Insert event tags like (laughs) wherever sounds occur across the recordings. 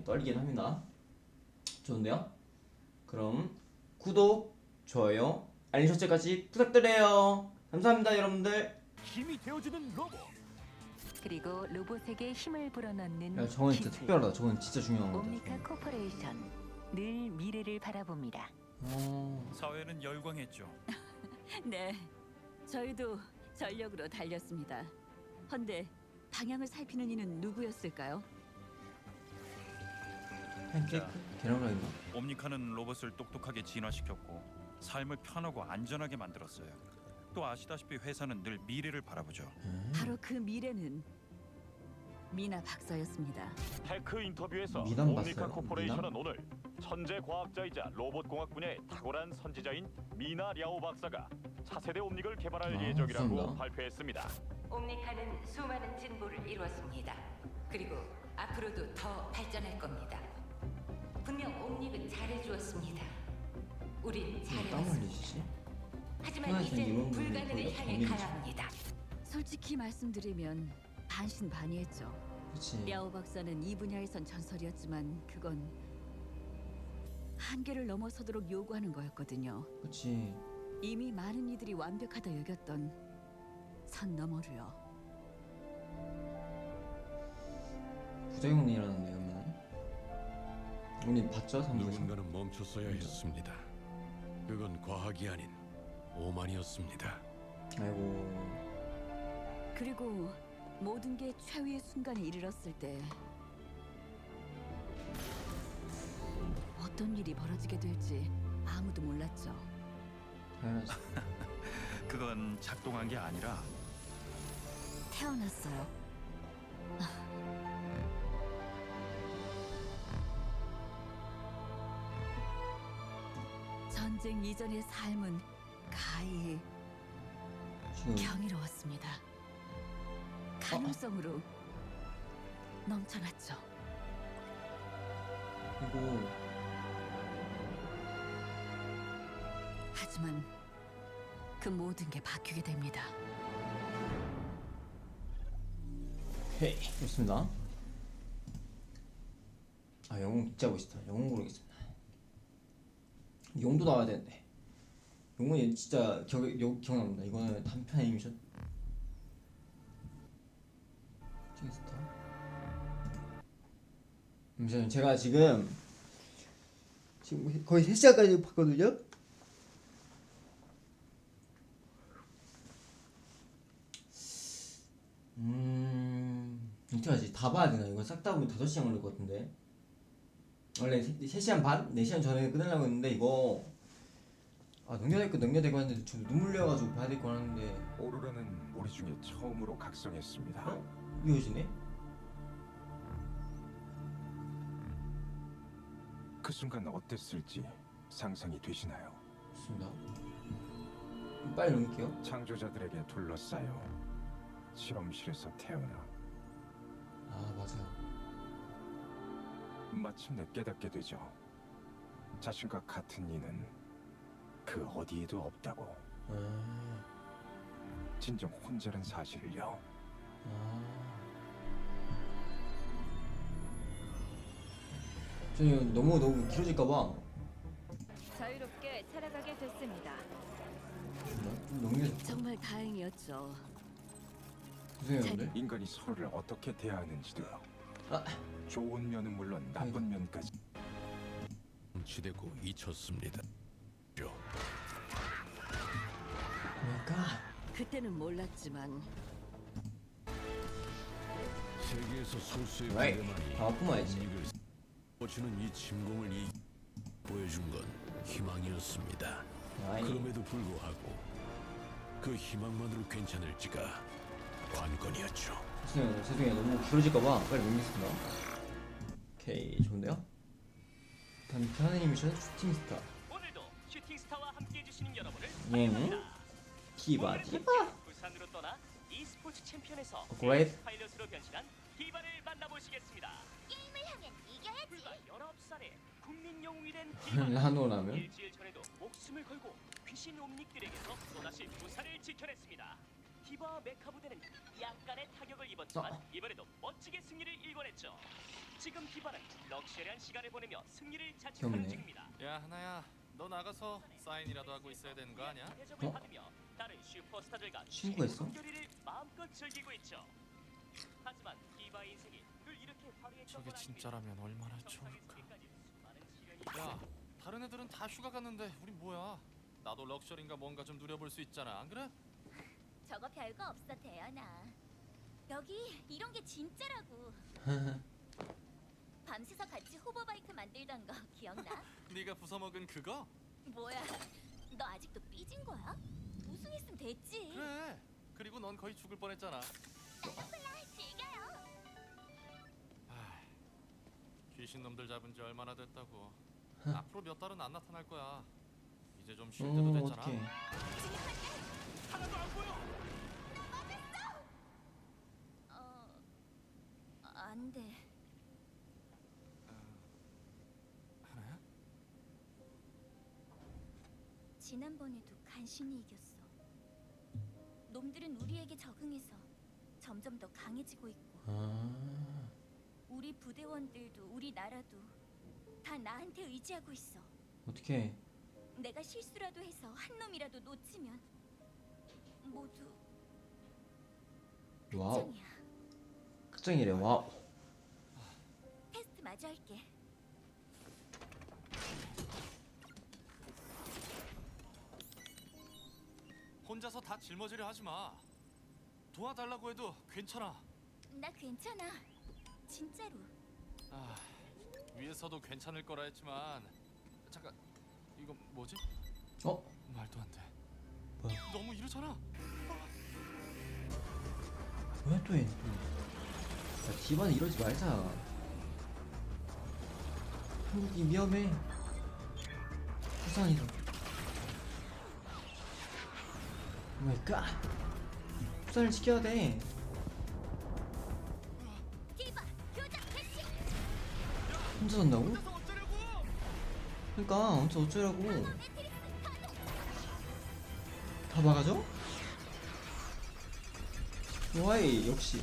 네, 떨리긴 합니다. 좋은데요? 그럼 구독, 좋아요, 알림 설정까지 부탁드려요. 감사합니다, 여러분들. 힘이 되어주는 로봇 그리고 로봇에게 힘을 불어넣는 야, 저건 진짜 기술. 특별하다. 저건 진짜 중요한 거다. 옴니카 코퍼레이션 늘 미래를 바라봅니다. 어, 사회는 열광했죠. (laughs) 네, 저희도 전력으로 달렸습니다. 헌데 방향을 살피는 이는 누구였을까요? 팬케이크? 계란후라이인가? 옴니카는 로봇을 똑똑하게 진화시켰고 삶을 편하고 안전하게 만들었어요. 또 아시다시피 회사는 늘 미래를 바라보죠. 음. 바로 그 미래는 미나 박사였습니다. 테크 인터뷰에서 미남 옴니카 봤어요? 코퍼레이션은 미남? 오늘 천재 과학자이자 로봇 공학 분야의 탁월한 선지자인 미나 랴오 박사가 차세대 옴닉을 개발할 아, 예정이라고 감사합니다. 발표했습니다. 옴니카는 수많은 진보를 이루었습니다. 그리고 앞으로도 더 발전할 겁니다. 분명 옴닉은 잘해주었습니다. 우린 땀 잘해왔습니다. 흘리시지? 하지만 하나씩 이제 이런 불가능을 향해 가야 합니다. 솔직히 말씀드리면 반신반의했죠. 그치. 랴오 박사는 이 분야에선 전설이었지만 그건 한계를 넘어서도록 요구하는 거였거든요. 그치. 이미 많은 이들이 완벽하다 여겼던 선 너머로요. 부작용이라는데요. 우리 봤죠? 3부에서? 누군가는 멈췄어야 했습니다. 그건 과학이 아닌 오만이었습니다. 아이고. 그리고 모든 게 최후의 순간에 이르렀을 때 어떤 일이 벌어지게 될지 아무도 몰랐죠. 당연하지. (laughs) 그건 작동한 게 아니라 태어났어요. 전쟁 이전의 삶은 가히. 경이로웠습니다. 가능성으로 넘쳐났죠. 그리고 하지만 그 모든 게 바뀌게 됩니다. 헤이 좋습니다. 아 영웅 진짜 멋있다. 영웅 고르겠습니다. 용도 나와야 되는데 용은 진짜 기억 요- 기억납니다. 이거는 단편 애니메이션. 킹스타. 잠시만요. 제가 지금 지금 거의 3 시간까지 봤거든요. 음 어떡하지 다 봐야 되나 이거 싹 다 보면 5시간 걸릴 것 같은데 원래 3 시간 반? 4시간 전에 끝내려고 했는데 이거 아 넘겨야 될거 했는데 저 눈물 흘려가지고 봐야 될 거 하는데 오로라는 우리 중에 처음으로 각성했습니다. 어? 이어지네? 그 순간 어땠을지 상상이 되시나요? 좋습니다 빨리 넘길게요 창조자들에게 둘러싸여 실험실에서 태어나 아 맞아요 마침내 깨닫게 되죠. 자신과 같은 이는 그 어디에도 없다고. 아, 진정 혼자란 사실을요. 아. 저 이거 너무 너무 길어질까봐 자유롭게 살아가게 됐습니다. 좀 넘겨 정말 다행이었죠. 죄송해요 근데 인간이 서로를 어떻게 대하는지도요. 아. 좋은 면은 물론 나쁜 면까지. 치되고 잊혔습니다. 죠. 그러니까 그때는 몰랐지만 세계에서 소수의 와이, 군대만이 다 품어야지. 옴닉을 뻗치는 이 침공을 이 보여준 건 희망이었습니다. 아이 그럼에도 불구하고 그 희망만으로 괜찮을지가 관건이었죠. 죄송해요 죄송해요 너무 길어질까봐 빨리 넘기겠습니다 오케이 좋은데요? 단편 애니메이션 슈팅 스타 오늘도 슈팅 스타와 함께 해주시는 여러분을 예 환영합니다. 디바 디바 부산으로 떠나 e스포츠 챔피언에서 그레이트. 파일럿으로 변신한 디바를 만나보시겠습니다. 게임을 하면 이겨야지. 불과 19살에 국민 영웅이 된 (laughs) 디바. 라노라면 일주일 전에도 목숨을 걸고 귀신 옴닉들에게서 또다시 부산을 지켜냈습니다. 디바와 메카 부대는 약간의 타격을 입었지만 어. 이번에도 멋지게 승리를 일궈냈죠. 지금 디바는 럭셔리한 시간을 보내며 승리를 자축하는. 중입니다. 야 하나야 너 나가서 사인이라도 하고 있어야 되는 거 아니야? 대접을 어? 받으며 다른 슈퍼스타들과 친구가 있어? 결의를 마음껏 즐기고 있죠. 하지만 디바의 인생이 늘 이렇게 화려했던 저게 건 진짜라면 얼마나. 좋을까 정상에 수많은 시련이 야 다른 애들은 다 휴가 갔는데 우린 뭐야 나도 럭셔리인가 뭔가 좀 누려볼 수 있잖아 안 그래? 저거 별거 없어 대연아. 여기 이런 게 진짜라고. (laughs) 밤새서 같이 호버바이크 만들던 거 기억나? (laughs) 네가 부숴먹은 그거? 뭐야? 너 아직도 삐진 거야? 우승했으면 됐지. 그래 그리고 넌 거의 죽을 뻔했잖아 즐겨요. 아, 귀신 놈들 잡은 지 얼마나 됐다고 앞으로 몇 달은 안 나타날 거야 이제 좀 쉴 때도 어 됐잖아 어떡해 어, 안 돼. 하나야? 지난번에도 간신히 이겼어. 놈들은 우리에게 적응해서 점점 더 강해지고 있고 아 우리 부대원들도 우리 나라도 다 나한테 의지하고 있어. 어떡해 내가 실수라도 해서 한 놈이라도 놓치면 모두 와우 끝장이야. 끝장이래 와우 테스트 마저 할게. 혼자서 다 짊어지려 하지 마 도와달라고 해도 괜찮아 나 괜찮아. 진짜로. 아, 위에서도 괜찮을 거라 했지만 잠깐 이거 뭐지? 어? 말도 안 돼. 뭐야? 너무 이러잖아. 뭐야 또 얘는 또 야, 디바는 이러지 말자 한국이 위험해 부산이다 오마이갓 부산을 지켜야 돼. 혼자 산다고? 어쩌려고? 그러니까 혼자 가동. 다 막아줘? 와이 역시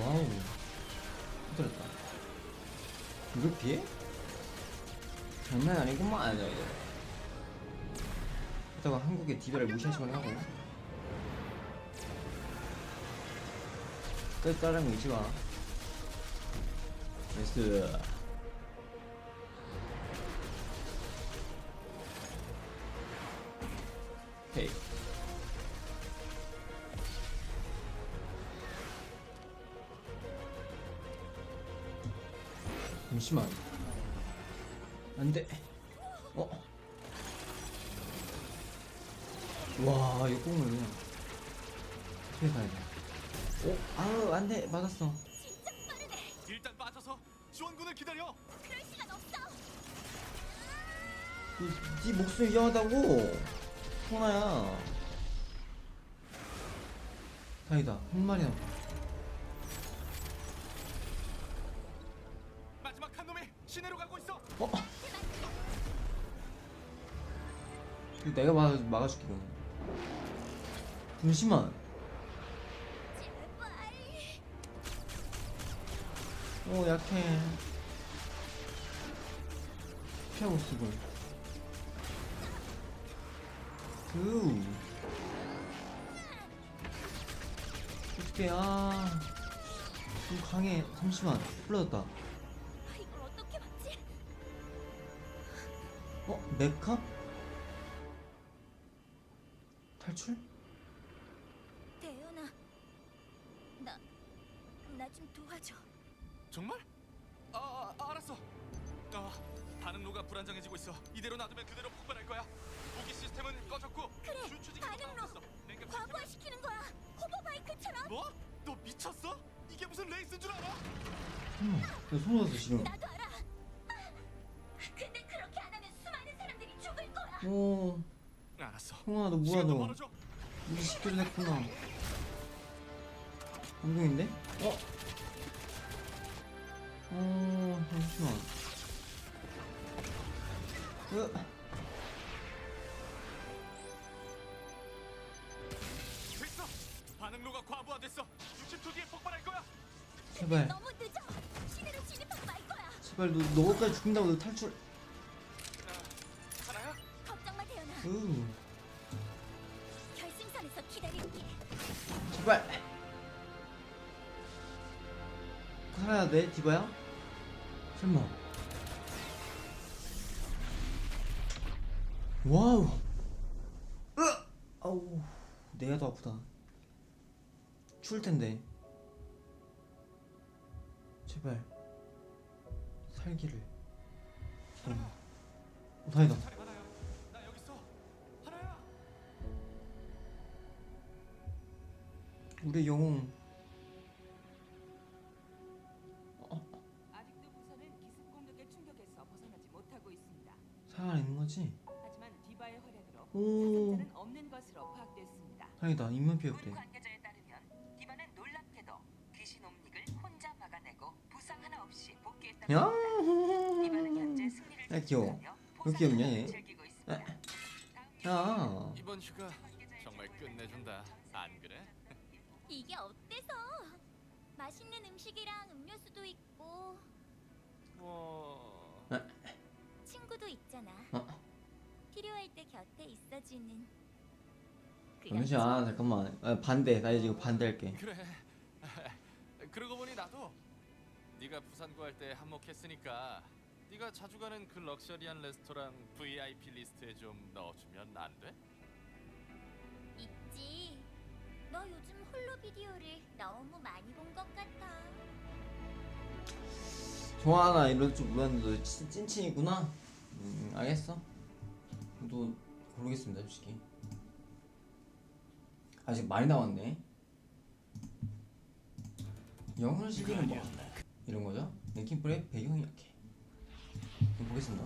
와우. 힘들었다. 이걸 피해? 장난 아니구만. 이거 이따가 한국의 디베를 척 하고. 끝 따라하는 거 잊지 마. 나이스 잠시만 안돼 어? 와 이거 꽁을 그냥 어떻게 가야 돼 어? 아우 안돼 빠르네. 일단 빠져서 지원군을 기다려. 그럴 시간 없어. 네 목숨 위험하다고 소나야 다행이다 한 마리 남았 막아, 막아줄게 이거 잠시만. 오 약해 피하고 있어 이걸 그 어떡해 아좀 강해 잠시만 풀러졌다 아? 어? 메카? 탈출? 대연아. 나나 좀 도와줘. 정말? 아, 아 알았어. 아, 반응로가 불안정해지고 있어. 이대로 놔두면 그대로 폭발할 거야. 무기 시스템은 꺼졌고 그래, 주추지기 반응로. 냉각 과부하시키는 거야. 호버바이크처럼. 뭐? 너 미쳤어? 이게 무슨 레이스인 줄 알아? 나 소름 돋았어 지금 나도 알아. 아, 근데 그렇게 안 하면 수많은 사람들이 죽을 거야. 오 형아 너 뭐야 너. 우리 시켜도 됐구나 감동인데? 어? 어 잠시만 으 됐어. 반응로가 과부하됐어. 60초 뒤에 폭발할 거야. 제발 너무 늦어. 시내로 진입하고 말 거야. 제발 너 너까지 죽는다고 너 탈출 살아야 돼 디바야? 설마. 와우. 으! 아우 내가 더 아프다. 추울 텐데. 제발. 살기를. 어, 어 다행이다. 우리 영웅 거지? 하지만 디바의 활약으로 오 사상자는 없는 것으로 파악됐습니다. 다행이다 인문 군 관계자에 따르면 디바는 놀랍게도 귀신 옴닉을 혼자 막아내고 부상 하나 없이 복귀했다고 야 합니다. 디바는 현재 (laughs) 승리를 야, 귀여워. 지속하며 왜 귀엽냐, 얘? 즐기고 있습니다. 야 이번 휴가 정말 끝내준다. 안 그래? 이게 어때서? 맛있는 음식이랑 음료수도 있고 뭐 친구도 있잖아. 어? 필요할 때 곁에 있어주는. 그 잠시만 약속. 잠깐만 아, 반대 나 이제 이거 반대할게 그래. (laughs) 그러고 보니 나도 네가 부산 구할 때 한몫했으니까 네가 자주 가는 그 럭셔리한 레스토랑 VIP 리스트에 좀 넣어주면 안 돼? 있지. 너 요즘 홀로 비디오를 너무 많이 본 것 같아. 좋아하나 이럴 줄 몰랐는데 너 찐- 찐친이구나 음 알겠어. 또 고르겠습니다 솔직히. 아직 많이 남았네. 영혼 시기는 뭐 이런 거죠? 랭킹풀의 배경이 이렇게 보겠습니다.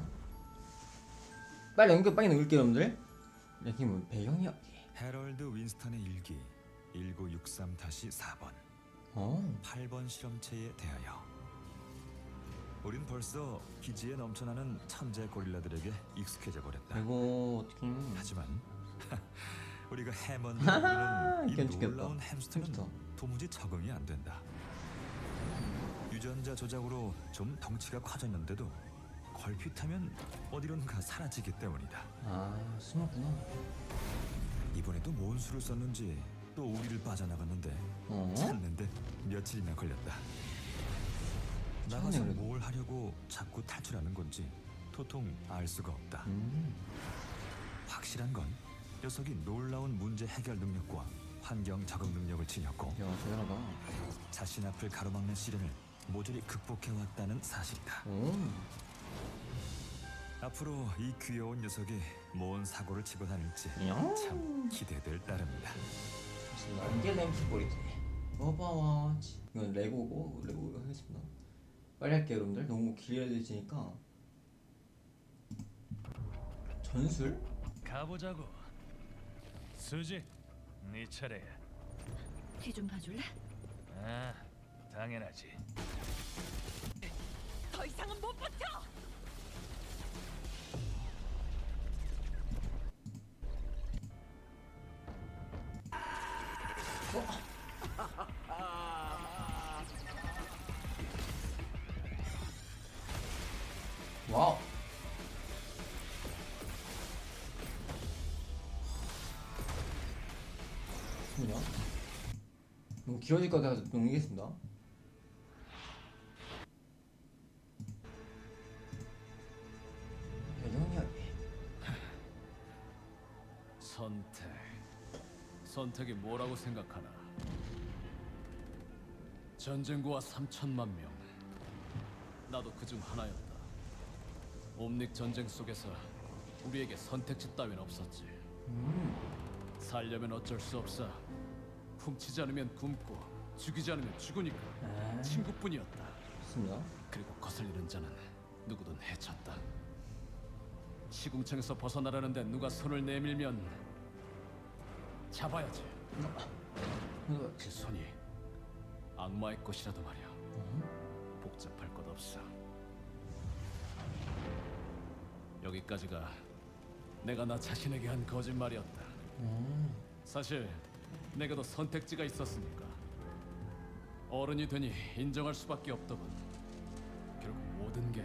빨리 연결 빨리 넣을게요 여러분들. 랭킹풀 배경이 이렇게 해럴드 윈스턴의 일기 1963-4번. 어. 8번 실험체에 대하여 우린 벌써 기지에 넘쳐나는 천재 고릴라들에게 익숙해져 버렸다 이거 어떻게 하지만 (laughs) 우리가 해먼 하하, 이. 놀라운 햄스터는 햄스터. 도무지 적응이 안 된다 유전자 조작으로 좀 덩치가 커졌는데도 걸핏하면 어디론가 사라지기 때문이다 아 숨었구나 이번에도 뭔 수를 썼는지 또 우리를 빠져나갔는데 어? 찾는데 며칠이나 걸렸다. 나가서 그래도. 뭘 하려고 자꾸 탈출하는 건지 도통 알 수가 없다. 음 확실한 건 녀석이 놀라운 문제 해결 능력과 환경 적응 능력을 지녔고 야, 대단하다. 자신 앞을 가로막는 시련을 모조리 극복해 왔다는 사실이다. 오. 앞으로 이 귀여운 녀석이 뭔 사고를 치고 다닐지 야. 참 기대될 따름이다. 좋습니다. 이게 랭킹볼이지. 오버워치. 이건 레고고 레고 하겠습니다. 빨리 할게요, 여러분들. 너무 길어지니까. 전술? 가보자고. 수지, 네 차례야. 뒤 좀 봐줄래? 아, 당연하지. 더 이상은 못 버텨. 길어질 것 같아서 넘기겠습니다. 배경이야기. 선택. 선택이 뭐라고 생각하나? 전쟁고와 3천만 명. 나도 그중 하나였다. 옴닉 전쟁 속에서 우리에게 선택지 따윈 없었지. 살려면 어쩔 수 없어. 훔치지 않으면 굶고 죽이지 않으면 죽으니까 아, 친구뿐이었다. 좋습니다. 그리고 거슬리는 자는 누구든 해쳤다. 시궁창에서 벗어나려는데 누가 손을 내밀면 잡아야지. 그 손이 악마의 것이라도 말이야. 복잡할 것 없어. 여기까지가 내가 나 자신에게 한 거짓말이었다. 음. 사실 내게도 선택지가 있었으니까 어른이 되니 인정할 수밖에 없더군. 결국 모든 게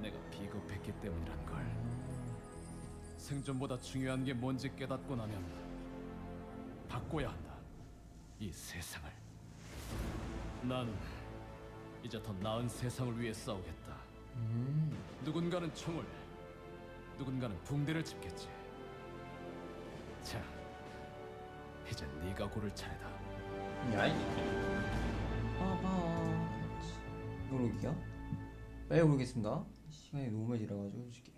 내가 비겁했기 때문이란 걸. 생존보다 중요한 게 뭔지 깨닫고 나면 바꿔야 한다. 이 세상을. 난 이제 더 나은 세상을 위해 싸우겠다. 음. 누군가는 총을, 누군가는 붕대를 짚겠지. 자, 이제 네가 고를 차례다. 야이. 빠바. 누르기야? 빨리 고르겠습니다. 시간이 너무 많이 지나가지고 솔직히.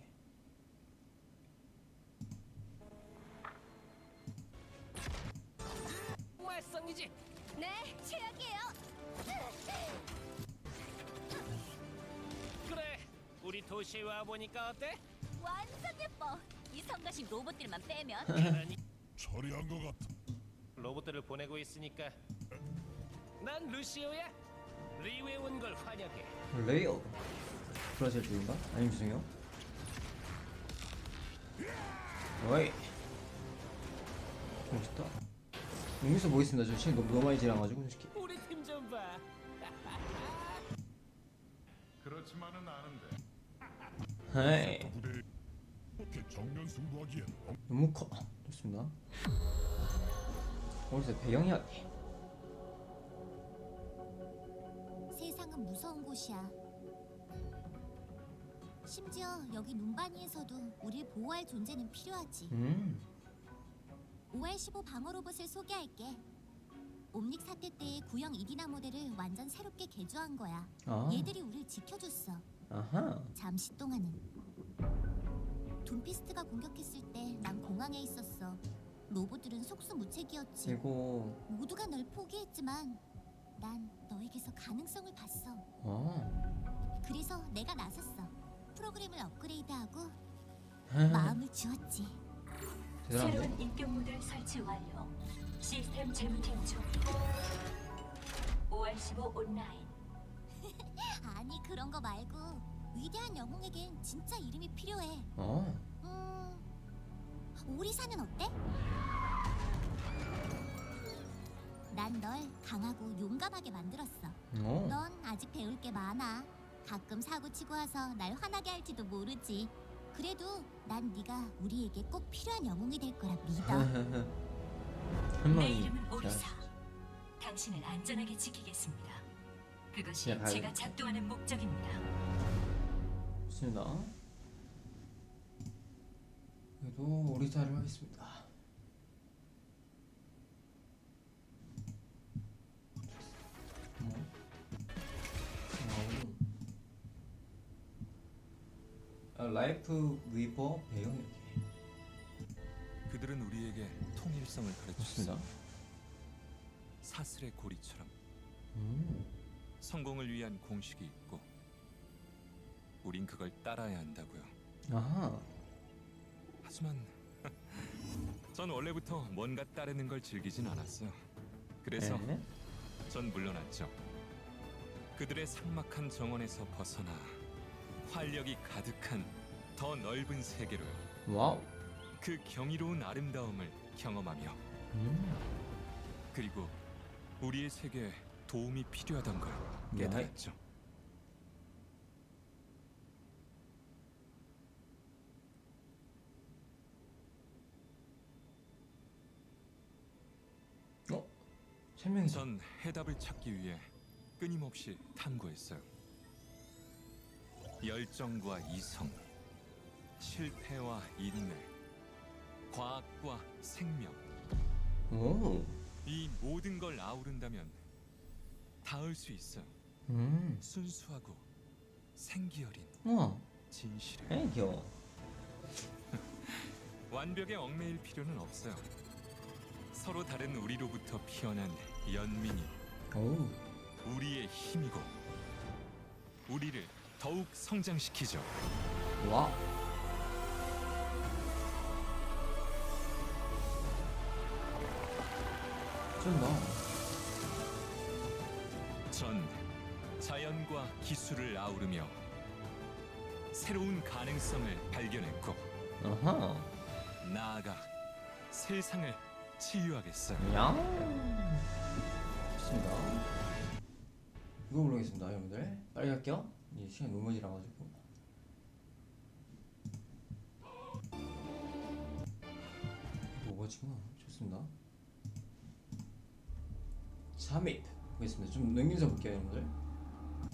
활성이지. 네, 최악이에요. 그래. 우리 도시에 와 보니까 어때? 완전 예뻐. 이 성가신 로봇들만 빼면. 그러니 처리한 것 같아. 로봇들을 보내고 있으니까. 난 루시오야. 리우에 온 걸 환영해. 레이어. 브라질 쪽인가? 아니면 죄송해요. 어이. 멋있다. 여기서 보겠습니다. 저 시간 너무, 많이 지나가지고 솔직히. 우리 팀 좀 봐. (laughs) 그렇지만은 않은데. 부대 어떻게 정면 승부하기엔 너무 커. 좋습니다. 어디서 배경 이야기. 세상은 무서운 곳이야. 심지어 여기 눈바니에서도 우릴 보호할 존재는 필요하지. 음. 5월 15 방어 로봇을 소개할게. 옴닉 사태 때의 구형 이디나 모델을 완전 새롭게 개조한 거야. 아. 얘들이 우릴 지켜줬어. 아하. 잠시 동안은. 돈피스트가 공격했을 때 난 공항에 있었어. 로봇들은 속수무책이었지. 그리고 모두가 널 포기했지만 난 너에게서 가능성을 봤어. 아. 그래서 내가 나섰어. 프로그램을 업그레이드하고 아. 마음을 주었지. 대단한데. 새로운 인격 모델 설치 완료. 시스템 재부팅 중. 5월 15 온라인. (laughs) 아니 그런 거 말고 위대한 영웅에겐 진짜 이름이 필요해. 어. 음, 오리사는 어때? 난 널 강하고 용감하게 만들었어. 어. 넌 아직 배울 게 많아. 가끔 사고 치고 와서 날 화나게 할지도 모르지. 그래도 난 네가 우리에게 꼭 필요한 영웅이 될 거라 믿어. (laughs) 한 내. 이름은 오리사. 당신을 안전하게 지키겠습니다. 그것이 야. 제가 작동하는 목적입니다. 좋습니다. 그래도 오리사를 하겠습니다. 라이프 위버 여기. 그들은 우리에게 통일성을 가르쳤어. 사슬의 고리처럼 음. 성공을 위한 공식이 있고 우린 그걸 따라야 한다고요. 아하. 하지만 (laughs) 전 원래부터 뭔가 따르는 걸 즐기진 않았어요. 그래서 에? 전 물러났죠. 그들의 삭막한 정원에서 벗어나 활력이 가득한 더 넓은 세계로요. 와우. 그 경이로운 아름다움을 경험하며 음. 그리고 우리의 세계에 도움이 필요하던 걸 깨달았죠. 어? 세 명이 전 해답을 찾기 위해 끊임없이 탐구했어요. 열정과 이성, 실패와 인내, 과학과 생명. 오. 이 모든 걸 아우른다면 닿을 수 있어요. 음. 순수하고 생기 어린 우와. 진실을. 에이 귀여워. (laughs) 완벽에 얽매일 필요는 없어요. 서로 다른 우리로부터 피어난 연민이 오. 우리의 힘이고 우리를 더욱 성장시키죠. 와. 쩐다. 전 자연과 기술을 아우르며 새로운 가능성을 발견했고 아하. 나아가 세상을 치유하겠어요. 야. 좋습니다. 이거 모르겠습니다, 여러분들. 빨리 갈게요. 이제 시간 너무 많이 지나가지고. 오버지구나. 좋습니다. 잠입 보겠습니다. 좀 넘기면서 볼게요, 여러분들.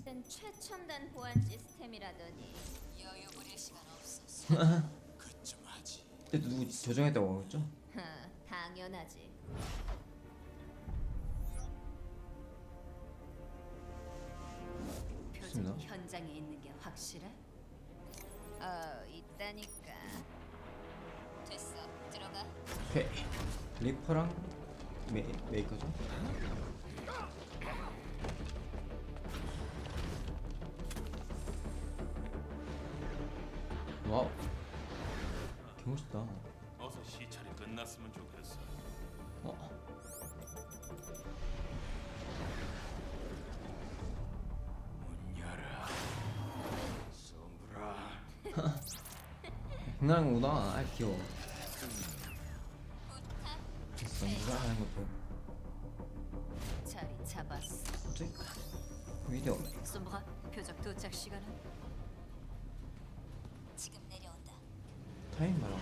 땐 최첨단 보안 시스템이라더니 여유 부릴 시간 없었어. (laughs) 그좀 하지. 그때 누구 조정했다고 그랬죠? 하, 당연하지. 좋습니다. 현장에 있는 게 확실해? 어, 있다니까. 됐어, 들어가. 오케이. 리퍼랑 메, 메이커죠? 하는구나. 아 귀여워. 됐어. 누가 하는 것도. 자리 잡았어. 갑자기 위대어. 솜브라, 표적 도착 시간은? 지금 내려온다. 타임 봐라.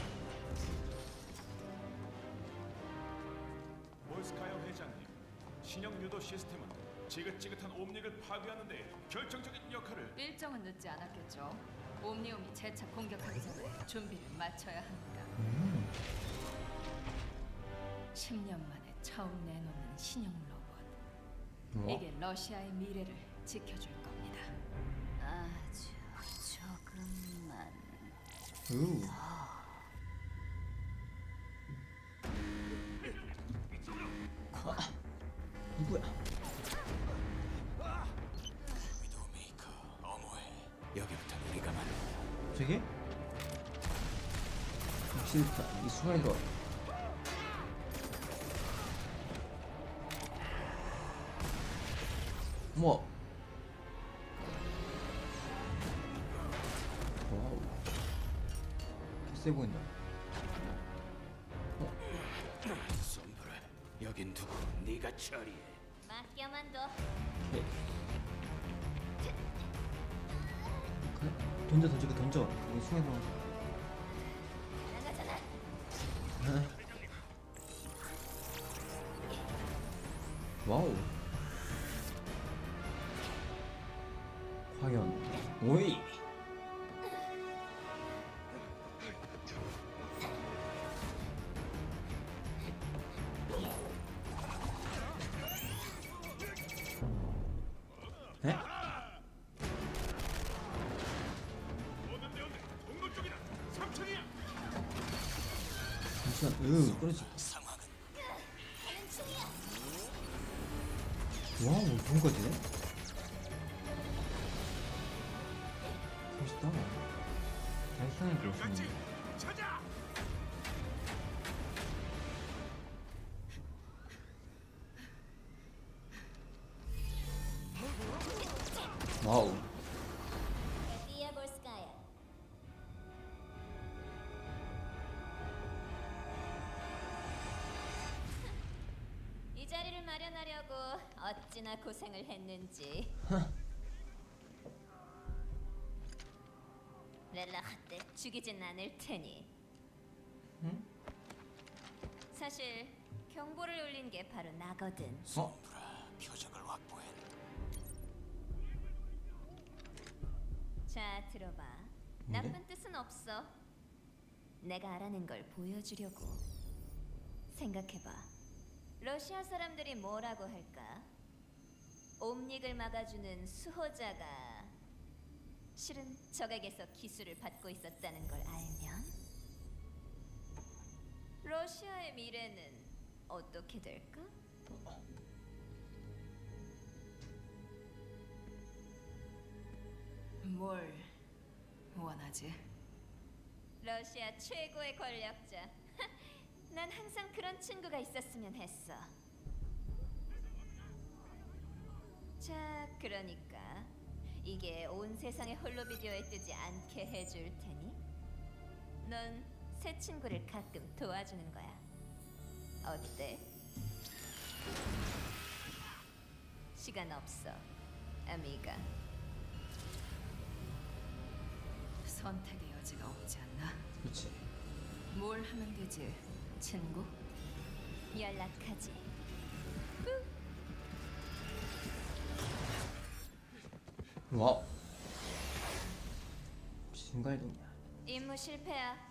몰스카이어 회장님, 신형 유도 시스템은 지긋지긋한 옴닉을 파괴하는 데 결정적인 역할을 일정은 늦지 않았겠죠. 옴니움이 재차 공격하기 전에 준비를 마쳐야 합니다. 10년 만에 처음 내놓는 신형 로봇. 뭐? 이게 러시아의 미래를 지켜줄 겁니다. 아주 조금만. 우. 어머 와우 세 보인다 솜브라, 여긴 누구? 네가 처리해. 맡겨만 둬. 그래? 던져 던져 그 던져 이거 순간이 에? 잠시만. 으 떨어지 와우 좋은 거지네 멋있다. 잘 시간을 들었습니 어찌나 고생을 했는지. (laughs) 렐라한테 죽이진 않을 테니. 응? 사실 경보를 울린 게 바로 나거든. 어? 표적을 확보해. 자, 들어봐. 나쁜 뜻은 없어. 내가 알아낸 걸 보여주려고. 생각해봐. 러시아 사람들이 뭐라고 할까? 옴닉을 막아주는 수호자가 실은 적에게서 기술을 받고 있었다는 걸 알면 러시아의 미래는 어떻게 될까? 뭘 원하지? 러시아 최고의 권력자. (laughs) 난 항상 그런 친구가 있었으면 했어. 자, 그러니까 이게 온 세상의 홀로 비디오에 뜨지 않게 해줄 테니 넌 새 친구를 가끔 도와주는 거야. 어때? 시간 없어, 아미가. 선택의 여지가 없지 않나? 그렇지. 뭘 하면 되지? 친구? 연락하지. 와. 순간이동이야. 임무 실패야.